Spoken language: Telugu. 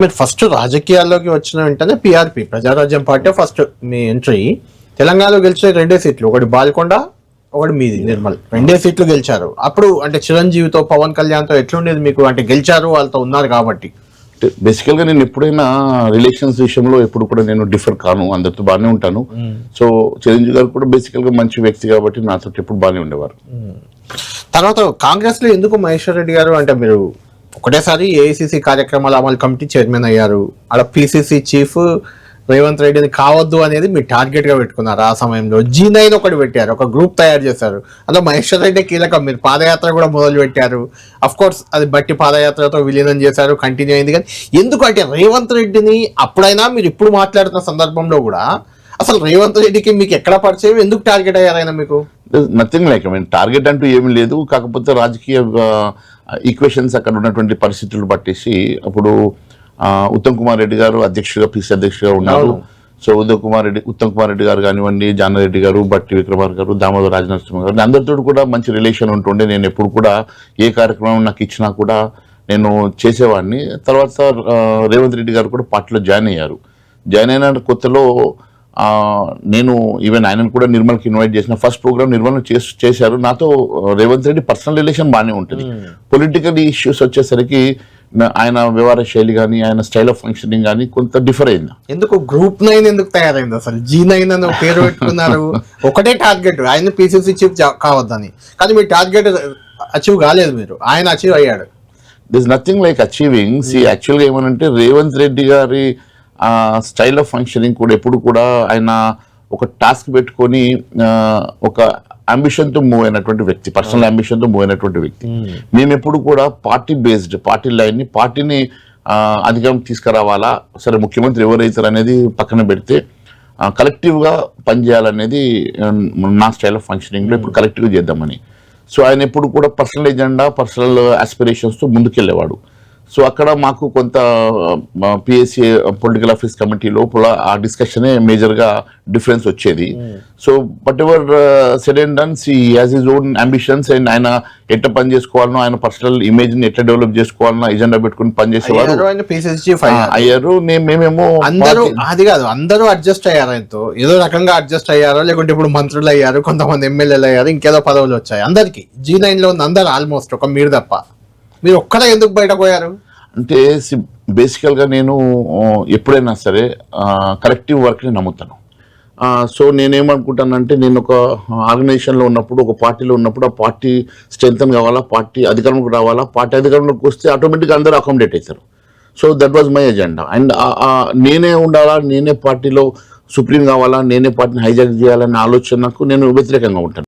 మీరు ఫస్ట్ రాజకీయాల్లోకి వచ్చిన వెంటనే పిఆర్పి ప్రజారాజ్యం పార్టీ ఫస్ట్ మీ ఎంట్రీ తెలంగాణలో గెలిచిన రెండే సీట్లు ఒకటి బాల్కొండ ఒకటి మీది నిర్మల్. రెండే సీట్లు గెలిచారు. అప్పుడు అంటే చిరంజీవితో పవన్ కళ్యాణ్తో ఎట్లుండేది మీకు? అంటే గెలిచారు వాళ్ళతో ఉన్నారు కాబట్టి. బేసికల్గా నేను ఎప్పుడైనా రిలేషన్స్ విషయంలో ఎప్పుడు కూడా నేను డిఫర్ కాను. అందరితో బాగానే ఉంటాను. సో చిరంజీవి గారు కూడా బేసికల్గా మంచి వ్యక్తి కాబట్టి నాతో ఎప్పుడు బాగానే ఉండేవారు. తర్వాత కాంగ్రెస్లో ఎందుకు మహేశ్వర్ రెడ్డి గారు? అంటే మీరు ఒకటేసారి ఏఐసిసి కార్యక్రమాల అమలు కమిటీ చైర్మన్ అయ్యారు. అక్కడ పిసిసి చీఫ్ రేవంత్ రెడ్డిని కావద్దు అనేది మీరు టార్గెట్గా పెట్టుకున్నారు. ఆ సమయంలో జీ నైన్ ఒకటి పెట్టారు. ఒక గ్రూప్ తయారు చేశారు. అందులో మహేశ్వర్ రెడ్డి కీలకం. మీరు పాదయాత్ర కూడా మొదలు పెట్టారు కోర్స్ అది బట్టి పాదయాత్రతో విలీనం చేశారు. కంటిన్యూ అయింది కానీ ఎందుకు అంటే రేవంత్ రెడ్డిని అప్పుడైనా మీరు ఇప్పుడు మాట్లాడుతున్న సందర్భంలో కూడా అసలు రేవంత్ రెడ్డికి మీకు ఎక్కడ పరిచయం? ఎందుకు టార్గెట్ అయ్యారు ఆయన మీకు? Nothing like I mean target అంటూ ఏమీ లేదు. కాకపోతే రాజకీయ ఈక్వేషన్స్ అక్కడ ఉన్నటువంటి పరిస్థితులు పట్టేసి అప్పుడు ఉత్తమ్ కుమార్ రెడ్డి గారు అధ్యక్షుడిగా పిసి అధ్యక్షుడిగా ఉన్నారు. సో ఉత్తమ్ కుమార్ రెడ్డి ఉత్తమ్ కుమార్ రెడ్డి గారు కానివ్వండి జానారెడ్డి గారు బట్టి విక్రమార్ గారు దామోదర్ రాజనరసింహ గారు అందరితో కూడా మంచి రిలేషన్ ఉంటుండే. నేను ఎప్పుడు కూడా ఏ కార్యక్రమం నాకు ఇచ్చినా కూడా నేను చేసేవాడిని. తర్వాత రేవంత్ రెడ్డి గారు కూడా పార్టీలో జాయిన్ అయ్యారు. జాయిన్ అయిన కొత్తలో నేను ఈవెన్ ఆయనను కూడా నిర్మల్కి ఇన్వైట్ చేసిన ఫస్ట్ ప్రోగ్రామ్ నిర్మల్ చేశారు. నాతో రేవంత్ రెడ్డి పర్సనల్ రిలేషన్ బాగానే ఉంటుంది. పొలిటికల్ ఇష్యూస్ వచ్చేసరికి ఆయన వ్యవహార శైలి కానీ ఆయన స్టైల్ ఆఫ్ ఫంక్షనింగ్ కానీ కొంత డిఫర్ అయింది. ఎందుకు గ్రూప్ నైన్ ఎందుకు తయారైంది అసలు? జీ నైన్ అని పేరు పెట్టుకున్నారు. ఒకటే టార్గెట్ ఆయన పిసిసి చీఫ్ కావద్దని. కానీ మీ టార్గెట్ అచీవ్ కాలేదు మీరు. ఆయన అచీవ్ అయ్యాడు. This nothing like achieving see యాక్చువల్గా ఏమనంటే రేవంత్ రెడ్డి గారి స్టైల్ ఆఫ్ ఫంక్షనింగ్ కూడా ఎప్పుడు కూడా ఆయన ఒక టాస్క్ పెట్టుకొని ఒక అంబిషన్తో మూవ్ అయినటువంటి వ్యక్తి పర్సనల్ అంబిషన్తో మూవ్ అయినటువంటి వ్యక్తి. మేము. ఎప్పుడు కూడా పార్టీ బేస్డ్ పార్టీ లైన్ని పార్టీని అధికారం తీసుకురావాలా? సరే ముఖ్యమంత్రి ఎవరైతారు అనేది పక్కన పెడితే కలెక్టివ్గా పనిచేయాలనేది నా స్టైల్ ఆఫ్ ఫంక్షనింగ్లో ఇప్పుడు కలెక్టివ్గా చేద్దామని. సో ఆయన ఎప్పుడు కూడా పర్సనల్ ఎజెండా పర్సనల్ ఆస్పిరేషన్స్తో ముందుకెళ్ళేవాడు. సో అక్కడ మాకు కొంత పిఎస్సి పొలిటికల్ ఆఫీస్ కమిటీ లోపల ఆ డిస్కషనే మేజర్గా డిఫరెన్స్ వచ్చేది. So but ever said and done see as his own ambitions and ఆయన ఎట్లా పని చేసుకోవాలనో ఆయన పర్సనల్ ఇమేజ్ని ఎట్లా డెవలప్ చేసుకోవాలనో ఎజెండా పెట్టుకుని పనిచేసేవారు అయ్యారు మేమేమో అందరూ అది కాదు అందరూ అడ్జస్ట్ అయ్యారు ఆయనతో. ఏదో రకంగా అడ్జస్ట్ అయ్యారో లేకుంటే ఇప్పుడు మంత్రులు అయ్యారు కొంతమంది ఎమ్మెల్యేలు అయ్యారు ఇంకేదో పదవులు వచ్చాయి. అందరికి జీ నైన్లో ఉన్న అందరు ఆల్మోస్ట్ ఒక మీరు తప్ప. మీరు ఒక్కరే ఎందుకు బయట పోయారు? అంటే బేసికల్గా నేను ఎప్పుడైనా సరే కలెక్టివ్ వర్క్ని నమ్ముతాను. సో నేనేమనుకుంటానంటే నేను ఒక ఆర్గనైజేషన్లో ఉన్నప్పుడు ఒక పార్టీలో ఉన్నప్పుడు ఆ పార్టీ స్ట్రెంగ్తన్ కావాలా పార్టీ అధికారంలోకి రావాలా పార్టీ అధికారంలోకి వస్తే ఆటోమేటిక్గా అందరూ అకామిడేట్ అవుతారు. So that was my agenda and నేనే ఉండాలా నేనే పార్టీలో సుప్రీం కావాలా నేనే పార్టీని హైజాక్ చేయాలనే ఆలోచనకు నేను వ్యతిరేకంగా ఉంటాను.